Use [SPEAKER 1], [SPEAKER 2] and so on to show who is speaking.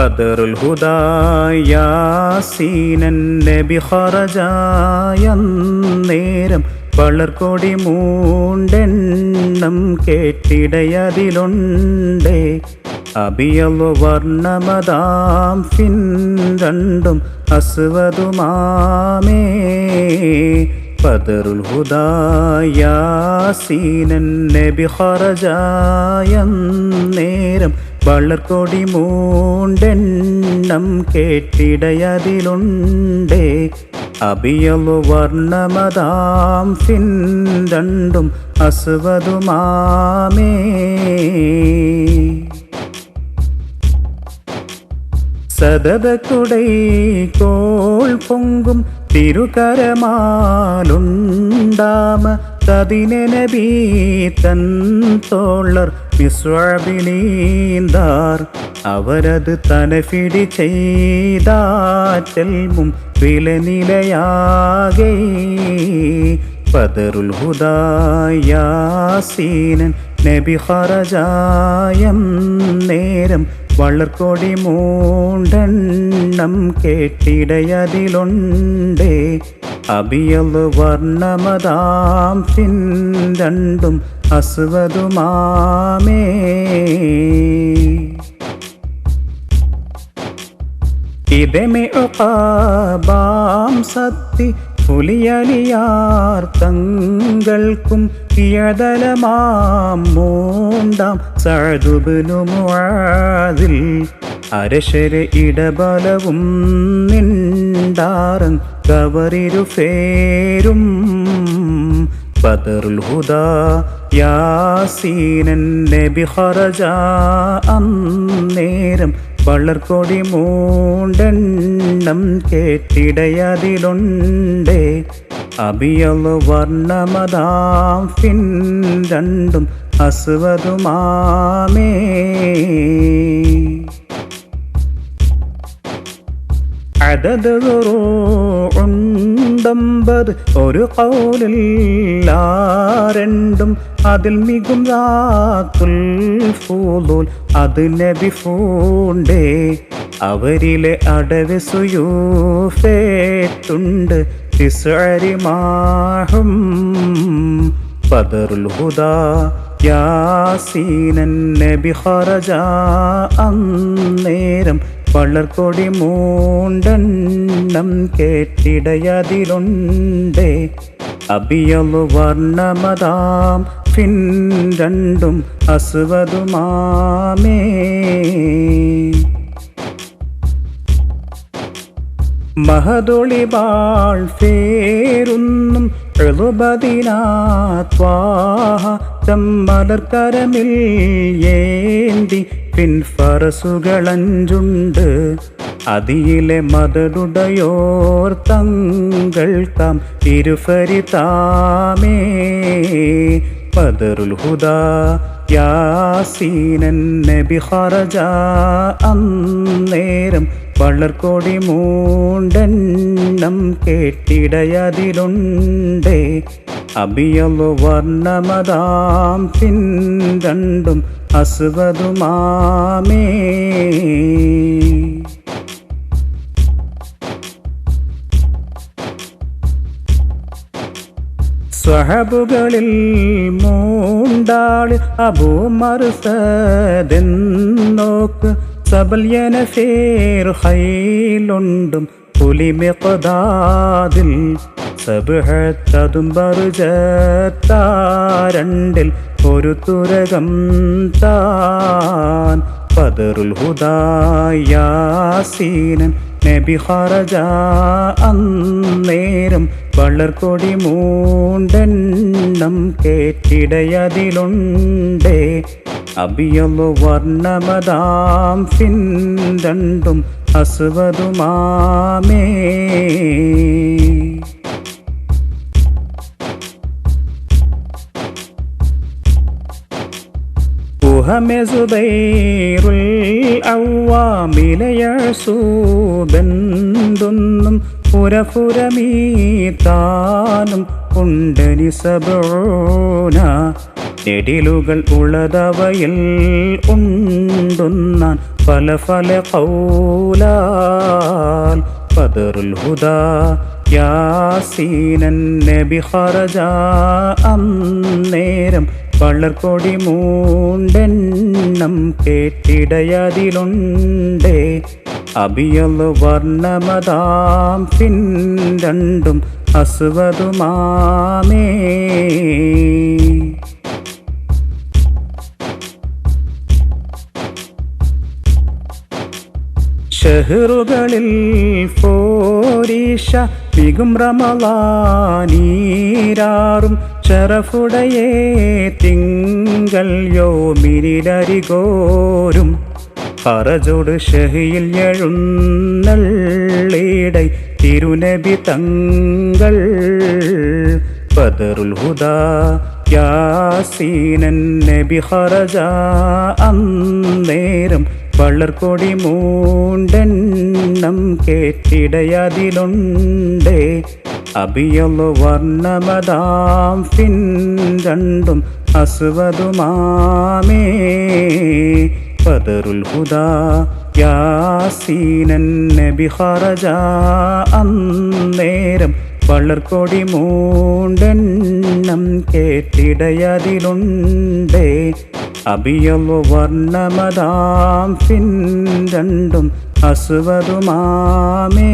[SPEAKER 1] ബദറുൽ ഹുദായാസീനൻ നബി നേരം വളർക്കൊടി മൂണ്ടെണ്ണം കേട്ടിടയതിലുണ്ടേ. അബിയല്ലു വർണമതാം ഫിൻ രണ്ടും അസ്വതുമാമേ. പതറുൽ ഹുദായാസീനൻ നബി ഖറജായ നേരം വളർക്കൊടി മൂണ്ടെണ്ണം കേട്ടിടയതിലുണ്ടേ. അബിയലു വർണമതാം സിന്തണ്ടും അസുവതുമാമേ. സദതക്കുടൈ കോൾ പൊങ്കും തിരുകരമാലുണ്ടാമ തതിനബീ തൻ തോളർ വിശ്വാബിനീന്താർ അവരത് തനഫിടി ചെയ്താറ്റൽമും വിലനിലയാകെ. പദറുൽ ഹുദായാസീനൻ നബി ഹറജായം നേരം വളർക്കൊടി മൂണ്ടെണ്ണം കേട്ടിടയതിലുണ്ടേ. അബിയൽ വർണമതാം ഫിൻ രണ്ടും അസ്വതുമാമേ. ഇതമേ ഒപ്പാം സത്തി പുലിയലിയാർ കിയതലമാം മൂണ്ടാം സഴുബിനുമുഴതിൽ അരശര ഇടബലവും നിണ്ടാറൻ കവറിരു ഫേരും നബി അന്നേരം വളർക്കൊടി മൂണ്ടെണ്ണം കേട്ടിടയതിലുണ്ടേ. അബിയൽ വർണമതാം ഫിൻ രണ്ടും അസ്വതുമാമേ അതത് ഉണ്ടമ്പത് ഒരു കൗലില്ല രണ്ടും അതിൽ മികും രാത്തുൽ ഫൂലൂൽ അത് നബി ഫൂണ്ടേ. അവരിലെ അടവ് സുയൂഫേത്തുണ്ട് തിസരിമാഹും പതറുൽഹുദാ യാസീനൻ നബി ഖറജ അന്നേരം വളർക്കൊടി മൂണ്ടെണ്ണം കേട്ടിടയതിലുണ്ടേ. അബിയലു വർണമതാം ഫിൻ രണ്ടും അസ്വതുമാമേ. മഹതൊളിവാൾ ഫേരുന്നും എഴുപതിനാത്വാഹ മലർക്കരമിൽ ഏന്തി പിൻഫറസുകളഞ്ചുണ്ട് അതിയിലെ മതടുടയോർ തങ്ങൾക്കാം ഇരുഫരിതാമേ പതറുൽ ഹുദാ യാസീനൻ നബി ഹറജ അന്നേരം വളർക്കൊടി മൂണ്ടെണ്ണം കേട്ടിടയതിലുണ്ടേ. അബിയലു വർണമതാം പിന്തണ്ടും അസുവതുമാമേ. സ്വഹബുകളിൽ മൂണ്ടാൾ അബൂമർസതെന്നോക്ക് സബല്യന ഫേർ ഹൈലുണ്ടും ബറുജത്താരണ്ടിൽ ഒരു തുരകം താൻ പതറുൽ ഹുദായാസീനൻ നബി ഹറജ അന്നേരം വളർക്കൊടി മൂണ്ടെണ്ണം കേട്ടിടയതിലുണ്ടേ അബിയലു വർണമതാം ഫിൻ രണ്ടും അസ്വതുമാമേ ഉഹമെ സുബൈറുൽ ഔവാമിലയസൂബെന്തൊന്നും പുരഫുരമീ താനും കുണ്ടനി സബോന എടിലുകൾ ഉള്ളതവയിൽ ഉണ്ടുന്നാൻ പല പല കൗലാൽ. പതറുൽ ഹുദ യാസീനൻ നബി ഹറജ അന്നേരം വളർക്കൊടി മൂണ്ടെണ്ണം കേട്ടിടയതിലുണ്ടേ. അബിയല്ലു വർണമതാം പിൻ രണ്ടും അസുവതുമാമേ ഷഹറുകളിൽ ഫോരീഷ പികും റമലാനീരാറും ഷറഫുടയേ തിങ്കൾ യോമിനിലരികോരും. പറജോട് ഷഹിയിൽ എഴുന്നള്ളിടൈ തിരുനബി തങ്ങൾ. ബദറുൽ ഹുദ യാസീനൻ നബി ഹറജ അന്നേരം വളർക്കൊടി മൂണ്ടെണ്ണം കേട്ടിടയതിലുണ്ടേ. അബിയൽ വർണമതാം പിൻ രണ്ടും അസുവതുമാമേ. പതറുൽ ഹുദാ യാസീനൻ നബി ഖറജ അന്നേരം വളർക്കൊടി മൂണ്ടെണ്ണം കേട്ടിടയതിലുണ്ടേ. അബിയൽ വർണമതാം പിൻ രണ്ടും അസുവതുമാമേ.